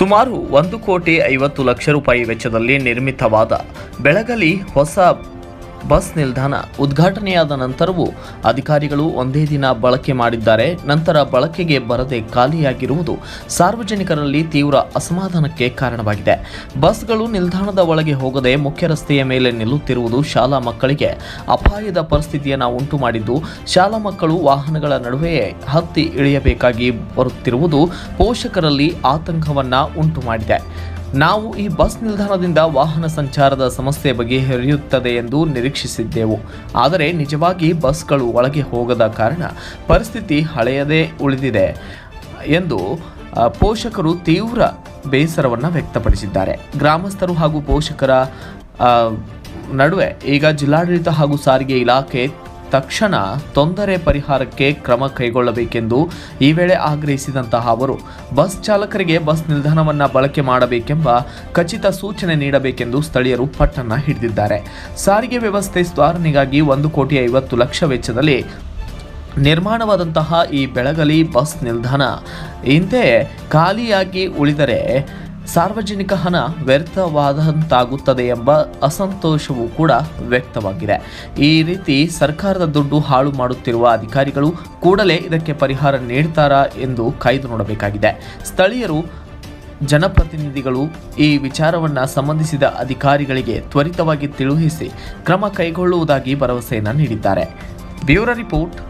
ಸುಮಾರು ಒಂದು ಕೋಟಿ ಐವತ್ತು ಲಕ್ಷ ರೂಪಾಯಿ ವೆಚ್ಚದಲ್ಲಿ ನಿರ್ಮಿತವಾದ ಬೆಳಗಲಿ ಹೊಸ ಬಸ್ ನಿಲ್ದಾಣ ಉದ್ಘಾಟನೆಯಾದ ನಂತರವೂ ಅಧಿಕಾರಿಗಳು ಒಂದೇ ದಿನ ಬಳಕೆ ಮಾಡಿದ್ದಾರೆ. ನಂತರ ಬಳಕೆಗೆ ಬರದೆ ಖಾಲಿಯಾಗಿರುವುದು ಸಾರ್ವಜನಿಕರಲ್ಲಿ ತೀವ್ರ ಅಸಮಾಧಾನಕ್ಕೆ ಕಾರಣವಾಗಿದೆ. ಬಸ್ಗಳು ನಿಲ್ದಾಣದ ಒಳಗೆ ಹೋಗದೆ ಮುಖ್ಯ ರಸ್ತೆಯ ಮೇಲೆ ನಿಲ್ಲುತ್ತಿರುವುದು ಶಾಲಾ ಮಕ್ಕಳಿಗೆ ಅಪಾಯದ ಪರಿಸ್ಥಿತಿಯನ್ನು ಉಂಟು ಮಾಡಿದ್ದು, ಶಾಲಾ ಮಕ್ಕಳು ವಾಹನಗಳ ನಡುವೆಯೇ ಹತ್ತಿ ಇಳಿಯಬೇಕಾಗಿ ಬರುತ್ತಿರುವುದು ಪೋಷಕರಲ್ಲಿ ಆತಂಕವನ್ನು ಉಂಟು ಮಾಡಿದೆ ನಾವು ಈ ಬಸ್ ನಿಲ್ದಾಣದಿಂದ ವಾಹನ ಸಂಚಾರದ ಸಮಸ್ಯೆ ಬಗೆಹರಿಯುತ್ತದೆ ಎಂದು ನಿರೀಕ್ಷಿಸಿದ್ದೆವು. ಆದರೆ ನಿಜವಾಗಿ ಬಸ್ಗಳು ಒಳಗೆ ಹೋಗದ ಕಾರಣ ಪರಿಸ್ಥಿತಿ ಹಳೆಯದೇ ಉಳಿದಿದೆ ಎಂದು ಪೋಷಕರು ತೀವ್ರ ಬೇಸರವನ್ನು ವ್ಯಕ್ತಪಡಿಸಿದ್ದಾರೆ. ಗ್ರಾಮಸ್ಥರು ಹಾಗೂ ಪೋಷಕರ ನಡುವೆ ಈಗ ಜಿಲ್ಲಾಡಳಿತ ಹಾಗೂ ಸಾರಿಗೆ ಇಲಾಖೆ ತಕ್ಷಣ ತೊಂದರೆ ಪರಿಹಾರಕ್ಕೆ ಕ್ರಮ ಕೈಗೊಳ್ಳಬೇಕೆಂದು ಈ ವೇಳೆ ಆಗ್ರಹಿಸಿದಂತಹ ಅವರು, ಬಸ್ ಚಾಲಕರಿಗೆ ಬಸ್ ನಿಲ್ದಾಣವನ್ನು ಬಳಕೆ ಮಾಡಬೇಕೆಂಬ ಖಚಿತ ಸೂಚನೆ ನೀಡಬೇಕೆಂದು ಸ್ಥಳೀಯರು ಪಟ್ಟಣ ಹಿಡಿದಿದ್ದಾರೆ. ಸಾರಿಗೆ ವ್ಯವಸ್ಥೆ ಸುಧಾರಣೆಗಾಗಿ ಒಂದು ಕೋಟಿ ಐವತ್ತು ಲಕ್ಷ ವೆಚ್ಚದಲ್ಲಿ ನಿರ್ಮಾಣವಾದಂತಹ ಈ ಬೆಳಗಲಿ ಬಸ್ ನಿಲ್ದಾಣ. ಹಿಂದೆ ಖಾಲಿಯಾಗಿ ಉಳಿದರೆ ಸಾರ್ವಜನಿಕ ಹಣ ವ್ಯರ್ಥವಾದಂತಾಗುತ್ತದೆ ಎಂಬ ಅಸಂತೋಷವೂ ಕೂಡ ವ್ಯಕ್ತವಾಗಿದೆ. ಈ ರೀತಿ ಸರ್ಕಾರದ ದುಡ್ಡು ಹಾಳು ಮಾಡುತ್ತಿರುವ ಅಧಿಕಾರಿಗಳು ಕೂಡಲೇ ಇದಕ್ಕೆ ಪರಿಹಾರ ನೀಡ್ತಾರಾ ಎಂದು ಕಾಯ್ದು ನೋಡಬೇಕಾಗಿದೆ. ಸ್ಥಳೀಯರು, ಜನಪ್ರತಿನಿಧಿಗಳು ಈ ವಿಚಾರವನ್ನು ಸಂಬಂಧಿಸಿದ ಅಧಿಕಾರಿಗಳಿಗೆ ತ್ವರಿತವಾಗಿ ತಿಳಿಸಿ ಕ್ರಮ ಕೈಗೊಳ್ಳುವುದಾಗಿ ಭರವಸೆಯನ್ನು ನೀಡಿದ್ದಾರೆ. Bureau report.